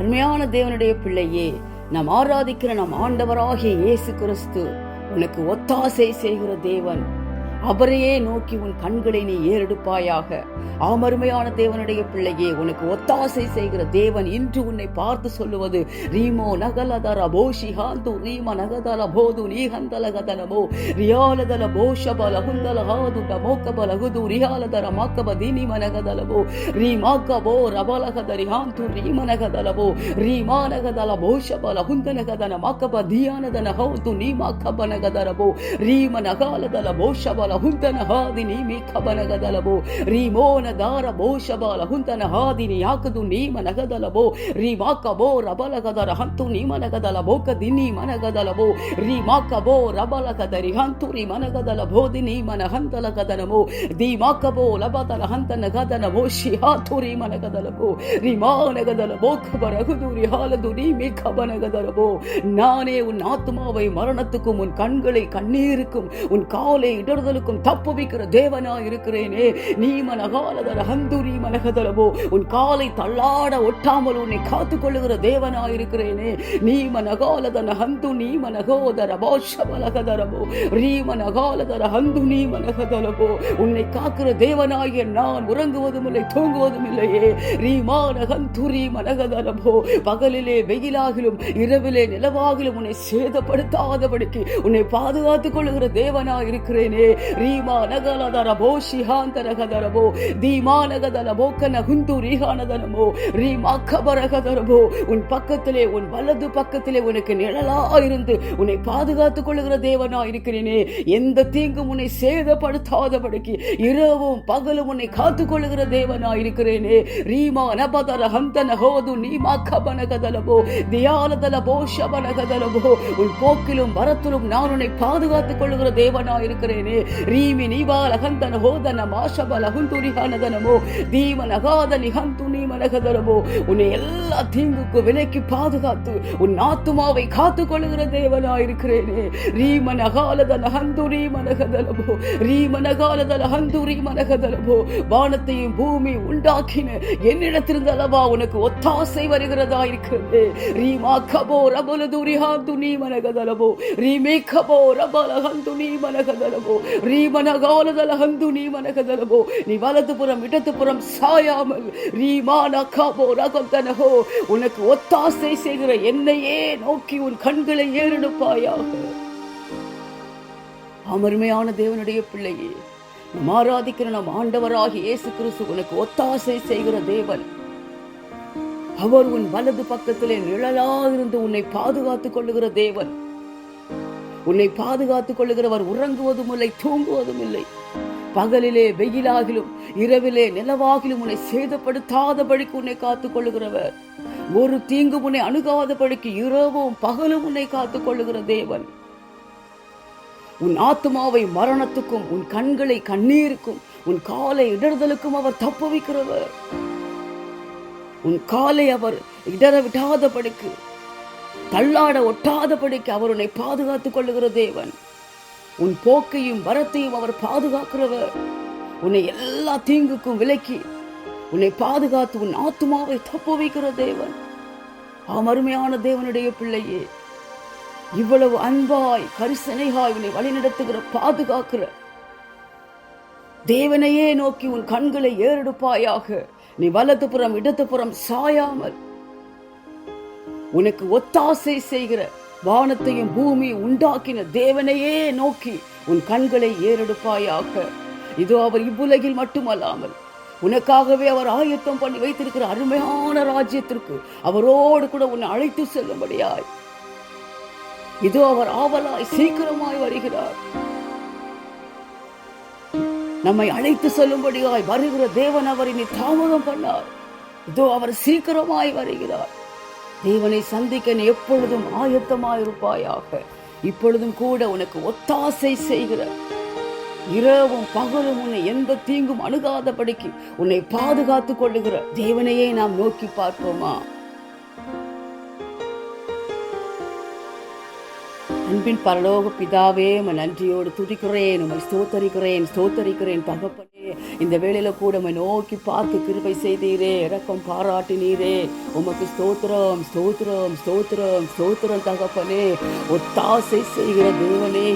அருமையான தேவனுடைய பிள்ளையே நாம் ஆராதிக்கிற நம் ஆண்டவராகிய இயேசு கிறிஸ்து உனக்கு ஒத்தாசை செய்கிற தேவன். அவரையே நோக்கி உன் கண்களை நீ ஏறெடுப்பாயாக. ஆமருமையான தேவனுடைய பிள்ளையே உனக்கு ஒத்தாசை செய்கிற தேவன் இன்று உன்னை பார்த்து சொல்லுவது ரீமோ நகலதர போஷி ஹாந்து ரீம நகதல போது நீஹந்தலகதலமோ ரியாலதல போஷப லகுந்தல ஹாது டமோக்கப லகுது ரியாலதர மாக்கப தீனி மனகதலமோ ரீமாக்கபோ ரபலகதரி ஹாந்து ரீம நகதலமோ ரீமா நகதல போஷப கதன மாக்கப தியானதன ஹவுது நீமாக்கப நகதரபோ ரீம நகாலதல போஷபல ಬೋಷಬಲ ಹುಂತನ ಹಾದಿ ನೀ ಮೀ ಕಬನಗದಲಬೋ ರೀಮೋನ ದಾರ ಬೋಷಬಲ ಹುಂತನ ಹಾದಿ ನೀ ಯಾಕದು ನೀಮ ನಗದಲಬೋ ರೀಮಾಕಬೋ ರಬಲಗದರ ಹಂತು ನೀ ಮನಗದಲ ಬೋಕ ದಿನಿ ಮನಗದಲಬೋ ರೀಮಾಕಬೋ ರಬಲಗದರಿ ಹಂತು ರೀ ಮನಗದಲ ಬೋದಿ ನೀ ಮನ ಹಂತಲ ಗದನಮೋ ದೀಮಾಕಬೋ ಲಬದಲ ಹಂತನ ಗದನ ಬೋಷಿ ಹಾತು ರೀ ಮನಗದಲಬೋ ರೀಮಾನಗದಲ ಬೋಕಬರಗುದು ರಿ ಹಾಲದು ನೀ ಮೀ ಕಬನಗದಲಬೋ நானே உன் ஆத்மாவை மரணத்துக்கும் உன் கண்களை கண்ணீருக்கும் உன் காலை தப்பு தப்புவிக்கிற தேவனா இருக்கிறேனே. நீ மனகாலதர ஹந்துரி மனகதலவோ உன் காலை தள்ளாட ஒட்டாமல் உன்னை காத்துக் கொள்ளுகிற தேவனா இருக்கிறேனே. நீ மனகாலதன ஹந்து நீ மனகோதர போஷபலகதரவோ ரீ மனகாலதர ஹந்து நீ மனகதலவோ உன்னை காக்கிற தேவனாகிய நான் உறங்குவதும் இல்லை தூங்குவதும் இல்லையே ரீமான ஹந்துரி மனகதலவோ பகலிலே வெயிலாகிலும் இரவிலே நிலவாகிலும் உன்னை சேதப்படுத்தாதபடிக்கு உன்னை பாதுகாத்துக் கொள்ளுகிற தேவனா இருக்கிறேனே. ரீமா நகலதர போ ஷிஹாந்தரகதரபோ தீமா நகதல போக்கன குந்து ரீகானதனமோ ரீமா கபரகதரபோ உன் பக்கத்திலே உன் வலது பக்கத்திலே உனக்கு நிழலா இருந்து உன்னை பாதுகாத்துக் கொள்ளுகிற தேவனா இருக்கிறேனே எந்த தீங்கும் உன்னை சேதப்படுத்தாதபடிக்கு இரவும் பகலும் உன்னை காத்துக் கொள்ளுகிற தேவனா இருக்கிறேனே ரீமா நபதர ஹந்தன ஹோது நீமா கபனகதலபோ தியானதல உன் போக்கிலும் வரத்திலும் நான் உன்னை பாதுகாத்துக் கொள்ளுகிற தேவனா இருக்கிறேனே ரீமி நீவால ஹந்தன ஹோதன மாஷபல ஹந்துரிஹானதனமோ தீம நகாத நிகந்து மனகதரமோ? உன்னை எல்லா தீங்குக்கு விலைக்கு பாதுகாத்து உன் ஆத்துமாவை காத்துக் கொள்கிற தேவனாயிருக்கிறேனே. இருக்கிறேனே ரீம நகாலதன ஹந்துரி மனகதலமோ ரீம நகாலதன ஹந்துரி வானத்தையும் பூமி உண்டாக்கின என்னிடத்திலிருந்து உனக்கு ஒத்தாசை வருகிறதா இருக்கிறது ரீமா கபோ ரபல துரிஹாந்து நீ மனகதலமோ ரீமே கபோ ரபல ஹந்து நீ மனகதலமோ ரீமனகாலதல ஹந்து நீ மனகதலமோ நீ வலதுபுறம் இடதுபுறம் சாயாமல் ரீமா உனக்கு ஒத்தாசை செய்கிற என்னையே நோக்கி உன் கண்களை ஏறெடுப்பாயாக. அமர்மையான தேவனுடைய பிள்ளையே நம் ஆராதிக்கிற நம் ஆண்டவராகி இயேசு கிறிஸ்து உனக்கு ஒத்தாசை செய்கிற தேவன். அவர் உன் வலது பக்கத்திலே நிழலா இருந்து உன்னை பாதுகாத்துக் கொள்ளுகிற தேவன். உன்னை பாதுகாத்துக் கொள்ளுகிறவர் உறங்குவதும் இல்லை தூங்குவதும் இல்லை பகலிலே வெயிலாகிலும் இரவிலே நிலவாகிலும் உன்னை சேதப்படுத்தாதபடிக்கு உன்னை காத்துக் கொள்ளுகிறவர் ஒரு தீங்கு உன்னை அணுகாதபடிக்கு இரவும் பகலும் உன்னை காத்துக் கொள்ளுகிற தேவன். உன் ஆத்மாவை மரணத்துக்கும் உன் கண்களை கண்ணீருக்கும் உன் காலை இடறுதலுக்கும் அவர் தப்புவிக்கிறவர். உன் காலை அவர் இடர விடாதபடிக்கு தள்ளாட ஒட்டாதபடிக்கு அவர் உன்னை பாதுகாத்துக் கொள்ளுகிற தேவன். உன் போக்கையும் வரத்தையும் அவர் பாதுகாக்கிறவர். உன்னை எல்லா தீங்குக்கும் விலக்கி உன்னை பாதுகாத்து உன் ஆத்மாவை தப்பு வைக்கிற தேவன். அமருமையான தேவனுடைய பிள்ளையே இவ்வளவு அன்பாய் கரிசனைகாய் உன்னை வழிநடத்துகிற பாதுகாக்கிற தேவனையே நோக்கி உன் கண்களை ஏறெடுப்பாயாக. நீ வலது புறம் இடது புறம் சாயாமல் உனக்கு ஒத்தாசை செய்கிற வானத்தையும் பூமி உண்டாக்கின தேவனையே நோக்கி உன் கண்களை ஏறெடுப்பாயாக. இதோ அவர் இவ்வுலகில் மட்டுமல்லாமல் உனக்காகவே அவர் ஆயத்தம் பண்ணி வைத்திருக்கிற அருமையான ராஜ்யத்திற்கு அவரோடு கூட உன்னை அழைத்து செல்லும்படியாய். இதோ அவர் ஆவலாய் சீக்கிரமாய் வருகிறார். நம்மை அழைத்து செல்லும்படியாய் வருகிற தேவன் அவர் இனி தாமதம் பண்ணார் இதோ அவர் சீக்கிரமாய் வருகிறார். தேவனை சந்திக்க நீ எப்பொழுதும் ஆயத்தமாயிருப்பாயாக. இப்பொழுதும் கூட உனக்கு ஒத்தாசை செய்கிற. இரவும் பகலும் உன்னை எந்த தீங்கும் அணுகாதபடிக்கு உன்னை பாதுகாத்துக் கொள்ளுகிற தேவனையே நாம் நோக்கி பார்ப்போமா? அன்பின் பரலோக பிதாவே நன்றியோடு துதிக்கிறேன் உமை ஸ்தோத்தரிக்கிறேன் ஸ்தோத்தரிக்கிறேன் தகப்பனே இந்த வேளையில் கூட உம்மை நோக்கி பார்த்து கிருபை செய்தீரே இறக்கம் பாராட்டினீரே. உமக்கு ஸ்தோத்திரம் ஸ்தோத்திரம் ஸ்தோத்திரம் ஸ்தோத்திரம் தகப்பனே. ஒத்தாசை செய்கிற தேவனே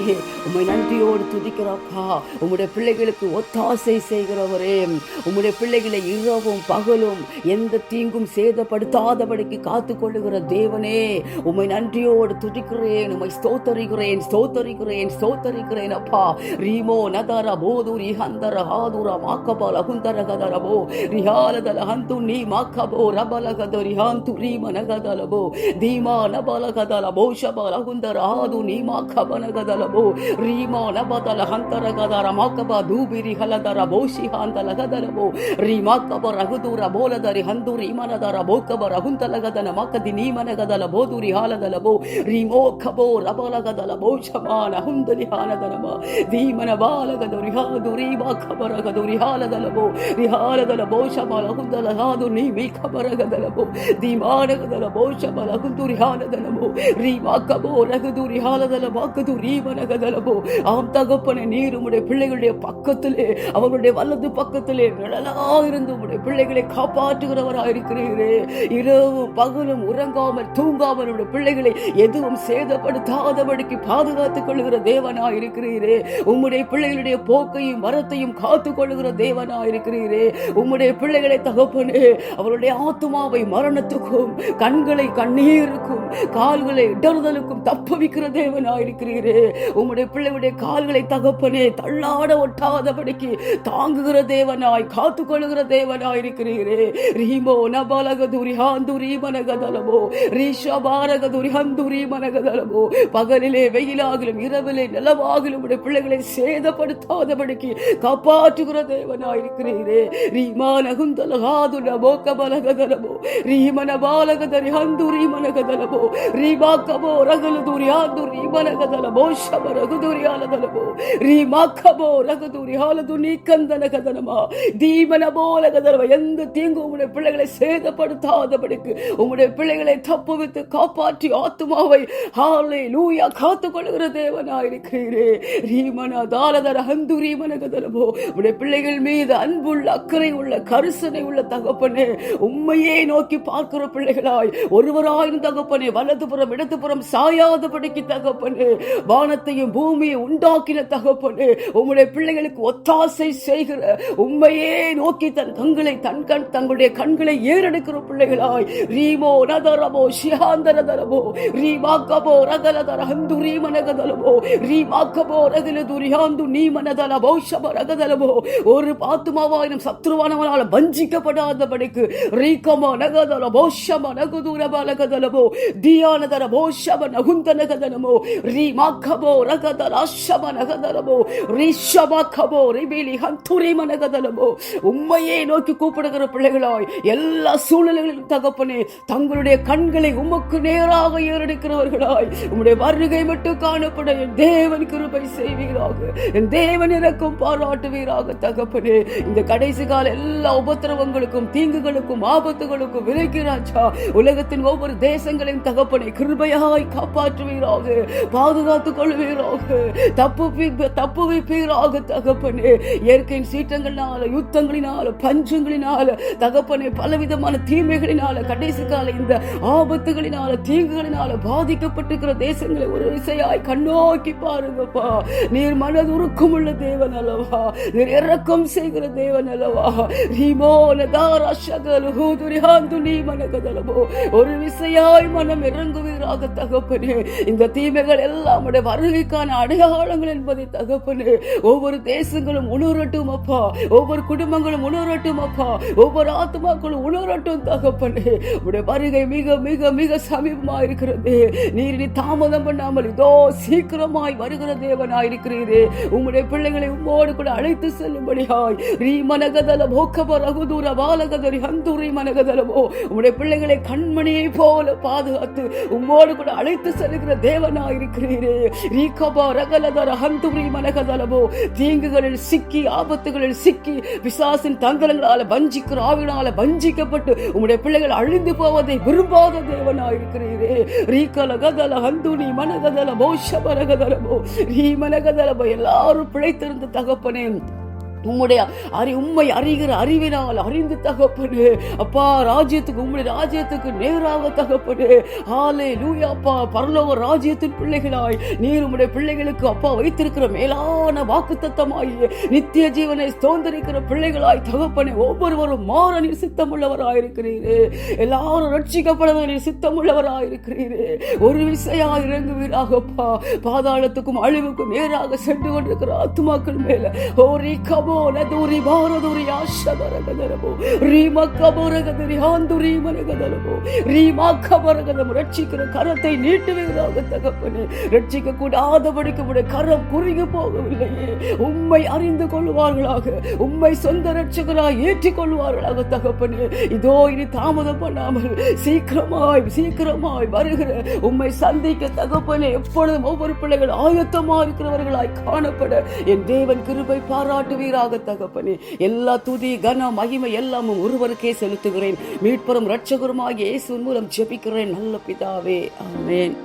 உம்மை நன்றியோடு துதிக்கிறப்பா. உம்முடைய பிள்ளைகளுக்கு ஒத்தாசை செய்கிறவரே. உம்முடைய பிள்ளைகளை இரவும் பகலும் எந்த தீங்கும் சேதப்படுத்தாதபடிக்கு காத்து கொள்ளுகிற தேவனே. உம்மை நன்றியோடு துதிக்கிறேன் உம்மை ஸ்தோத்தரிகிறேன் ஸ்தோத்தரிக்கிறேன் ஸ்தோத்தரிக்கிறேன் அப்பா. ரீமோ நதர போதுரி ஹந்தர ஹாதுர మాకబ లహుందరగదలబో రిహాలదలహంతు నీ మాకబో. రబలగద రిహాంతు రీమనగదలబో ధీమా నబలగదలబో శబ లహుందరహాదు నీ మాకబనగదలబో. రీమా నబదల హంతరగదర మాకబ దూబిరి హలదర బోషిహాంతలగదలబో రీమాకబ రఘుదూర బోలదరి హందు రీమనదర బోకబ రహుంతలగదన మాకది నీమనగదల బోధురి హాలదలబో రీమోఖబో రబలగదలబో. శమాన హుందులి హానదనమ ధీమన బాలగదురి హాదురి మాకబ రగదురి ಹಾಲದಲಬೋ ರೀಮೋ ಖಬೋ ರಬಲ ಗದಲ ಬೋಷಮಾನ ಹುಂದಲಿ ಹಾನದನಮ ಧೀಮನ ಬಾಲಗದ ರಿಹಾದು ರೀಮಾ ಖಬರ ಗದು ರಿಹಾಲದಲಬೋ ರಿಹಾಲದಲ ಬೋಷಮಲ ಹುಂದಲ ಹಾದು ನೀಮಿ ಖಬರ ಗದಲಬೋ ಧೀಮಾನ ಗದಲ ಬೋಷಮಲ ಹುಂದು ರಿಹಾಲದನಮೋ ರೀಮಾ கபோ ரகுதுரி ஹாலதல வாக்குதுரி மனகதலபோ ஆம் தகப்பனே நீர் உம்முடைய பிள்ளைகளுடைய பக்கத்திலே அவர்களுடைய வலது பக்கத்திலே நிழலா இருந்து உம்முடைய பிள்ளைகளை காப்பாற்றுகிறவராக இருக்கிறீரே இரவும் பகலும் உறங்காமல் தூங்காமல் உடைய பிள்ளைகளை எதுவும் சேதப்படுத்தாதபடிக்கு பாதுகாத்துக் கொள்ளுகிற தேவனா இருக்கிறீரே உம்முடைய பிள்ளைகளுடைய போக்கையும் வரத்தையும் காத்துக் கொள்ளுகிற தேவனா இருக்கிறீரே உம்முடைய பிள்ளைகளை தகப்பனே அவருடைய ஆத்துமாவை மரணத்துக்கும் கண்களை கண்ணீருக்கும் கால்களை இடறுதலுக்கும் தப்புவிக்கிற தேவனாயிருக்கிறீரே. உம்முடைய பிள்ளைகளுடைய கால்களை தகப்பனே தள்ளாட ஒட்டாதபடிக்கு தாங்குகிற தேவனாய் காத்துக்கொள்ளுகிற தேவனாயிருக்கிறீரே. ரீமோ நபலகதுரி ஹாந்துரி மனகதலமோ ரீஷபாரகதுரி ஹந்துரி மனகதலமோ பகலிலே வெயிலாகிலும் இரவிலே நிலவாகிலும் உடைய பிள்ளைகளை சேதப்படுத்தாதபடிக்கு காப்பாற்றுகிற தேவனாயிருக்கிறீரே ரீமா நகுந்தல ஹாது நபோக்க பலகதலமோ ரீமன பாலகதரி ஹந்துரி மனகதலமோ ರೀಮಾಕಬೋ ರಗಲುದುರಿ ಆದುರಿ ಮನಗದಲಬೋ ಶಬ ರಗುದುರಿ ಆಲದಲಬೋ ರೀಮಾಕಬೋ ರಗದುರಿ ಹಾಲದು ನೀ ಕಂದನ ಕದನಮ தீமன போல கதர்வ எந்த தீங்கு உம்முடைய பிள்ளைகளை சேதப்படுத்தாதபடிக்கு உம்முடைய பிள்ளைகளை தப்புவித்து காப்பாற்றி ஆத்துமாவை ஹாலை லூயா காத்துக் கொள்கிற தேவனாயிருக்கிறீரே ரீமன தாலதர ஹந்து ரீமன கதலபோ உம்முடைய பிள்ளைகள் மீது அன்புள்ள அக்கறை உள்ள கருசனை உள்ள தகப்பனே உண்மையே நோக்கி பார்க்கிற பிள்ளைகளாய் ஒருவராயின் தகப்பனே வலதுபுறம் இடதுபுறம் சாயாதபடிக்கு தகப்பனே வானத்தையும் பூமியை உண்டாக்கின தகப்பனே உம்முடைய பிள்ளைகளுக்கு ஒத்தாசை செய்கிற உண்மையே நோக்கி தன் கண்களை தன் கண் தங்களுடைய கண்களை ஏறெடுக்கிற பிள்ளைகளாய் ரீமோ நதரமோ சிஹாந்தரதரமோ ரீமாக்கபோ ரகலதர ஹந்து ரீமனகதலமோ ரீமாக்கபோ ரகல துரியாந்து நீமனதலமோ ஷப ரகதலமோ ஒரு பாத்துமாவாயினும் சத்ருவானவனால வஞ்சிக்கப்படாதபடிக்கு நகதல போஷம ஷம நகுதுரபலகதலமோ தியானதர போஷப நகுந்தனகதனமோ ரீமாக்கபோ ரகதல அஷப நகதலமோ ரிஷபகபோ ரிபிலி ஹந்துரிம நகதலமோ. உண்மையே நோக்கி கூப்பிடுகிற பிள்ளைகளாய் எல்லா சூழ்நிலைகளிலும் தகப்பனே தங்களுடைய கண்களை உமக்கு நேராக ஏறெடுக்கிறவர்களாய் உம்முடைய வருகை மட்டும் காணப்பட என் தேவன் கிருபை செய்வீராக என் தேவன் இறக்கும் பாராட்டுவீராக தகப்பனே இந்த கடைசி கால எல்லா உபத்திரவங்களுக்கும் தீங்குகளுக்கும் ஆபத்துகளுக்கும் விரைக்கிறாச்சா உலகத்தின் ஒவ்வொரு தேசங்களையும் தகப்பனை கிருபையாய் காப்பாற்றுவீராக பாதுகாத்துக் கொள்வீராக தப்பு தப்பு வைப்பீராக தகப்பனே. இயற்கையின் சீற்றங்களினால யுத்தங்களினால பஞ்சங்களினால தகப்பனே பலவிதமான தீமைகளினால கடைசி கால இந்த ஆபத்துகளினால தீங்குகளினால பாதிக்கப்பட்டிருக்கிற தேசங்களை ஒரு விசையாய் கண்ணோக்கி பாருங்கப்பா. நீர் மனதுருக்கம் உள்ள தேவன் அல்லவா? நீர் இறக்கம் செய்கிற தேவன் அல்லவா ரீமோன தாரா சகல ஹூதுரிஹாந்து மனகதலமோ ஒரு விசையாய் மனம் இறங்குவீராக தகப்பனே இந்த தீமைகள் எல்லாம் உடைய வருகைக்கான அடையாளங்கள் என்பதை தகப்பனே ஒவ்வொரு தேசங்களும் உணரட்டும் அப்பா ஒவ்வொரு குடும்பங்களும் உணரட்டும் அப்பா ஒவ்வொரு ஆத்மாக்களும் உணரட்டும் தகப்பனே உடைய வருகை மிக மிக மிக சமீபமா இருக்கிறது நீர் நீ தாமதம் பண்ணாமல் இதோ சீக்கிரமாய் வருகிற தேவனாய் இருக்கிறீரே உம்முடைய பிள்ளைகளை உம்மோடு கூட அழைத்து செல்லும்படி செல்லும்படியாய் ரீ மனகதல போக்கப ரகுதூர பாலகதரி ஹந்தூரி மனகதலபோ உடைய பிள்ளைகளை கண்மணியை போல பாதுகாத்து உம்மோடு கூட அழைத்து செல்கிற தேவனாய் இருக்கிறீரே ரீகபா ரகலதர ஹந்தூரி மனகதலமோ. தீங்குகளில் சிக்கி ஆபத்துகளில் சிக்கி பிசாசின் தங்கலங்களால வஞ்சிக்கிற ஆவினால வஞ்சிக்கப்பட்டு உம்முடைய பிள்ளைகள் அழிந்து போவதை விரும்பாத தேவனாய் இருக்கிறீரே ரீகல கதல ஹந்துனி மனகதல போஷபரகதலமோ ரீ மனகதலமோ எல்லாரும் பிழைத்திருந்த தகப்பனே. உம்முடைய அறி உண்மை அறிகிற அறிவினால் அறிந்து தகப்படு அப்பா ராஜ்யத்துக்கு உம்முடைய ராஜ்யத்துக்கு நேராக தகப்படு ஆலே லூயாப்பா பரலோக ராஜ்யத்தின் பிள்ளைகளாய் நீர் உம்முடைய பிள்ளைகளுக்கு அப்பா வைத்திருக்கிற மேலான வாக்குத்தத்தமாய் நித்திய ஜீவனை ஸ்தோந்தரிக்கிற பிள்ளைகளாய் தகப்பனே ஒவ்வொருவரும் மாற நீர் சித்தமுள்ளவராயிருக்கிறீரே எல்லாரும் ரட்சிக்கப்பட நீர் சித்தமுள்ளவராயிருக்கிறீரே ஒரு விசையா இறங்குவீராகப்பா பாதாளத்துக்கும் அழிவுக்கும் நேராக சென்று கொண்டிருக்கிற ஆத்மாக்கள் மேல. ஓரி கபோ நதுரி பாரதுரி ஆஷதரகதரபோ ரீம கபோரகதரி ஆந்துரி மரகதரபோ ரீமா கபரகதம் ரட்சிக்கிற கரத்தை நீட்டுவீராக தகப்பனே ரட்சிக்க கூடாதபடிக்கு உடைய கரம் குறுகி போகவில்லையே உம்மை அறிந்து கொள்வார்களாக உம்மை சொந்த ரட்சகராய் ஏற்றிக் கொள்வார்களாக தகப்பனே இதோ இனி தாமதம் பண்ணாமல் சீக்கிரமாய் சீக்கிரமாய் வருகிற உம்மை சந்திக்க தகப்பனே எப்பொழுதும் ஒவ்வொரு பிள்ளைகள் ஆயத்தமாக இருக்கிறவர்களாய் காணப்பட என் தேவன் கிருபை பாராட்டுவீராக தகப்பனே. எல்லா துதி கன மகிமை எல்லாமும் ஒருவருக்கே செலுத்துகிறேன். மீட்பரும் ரட்சகருமாகிய இயேசுவின் மூலம் ஜெபிக்கிறேன். நல்ல பிதாவே. ஆமேன்.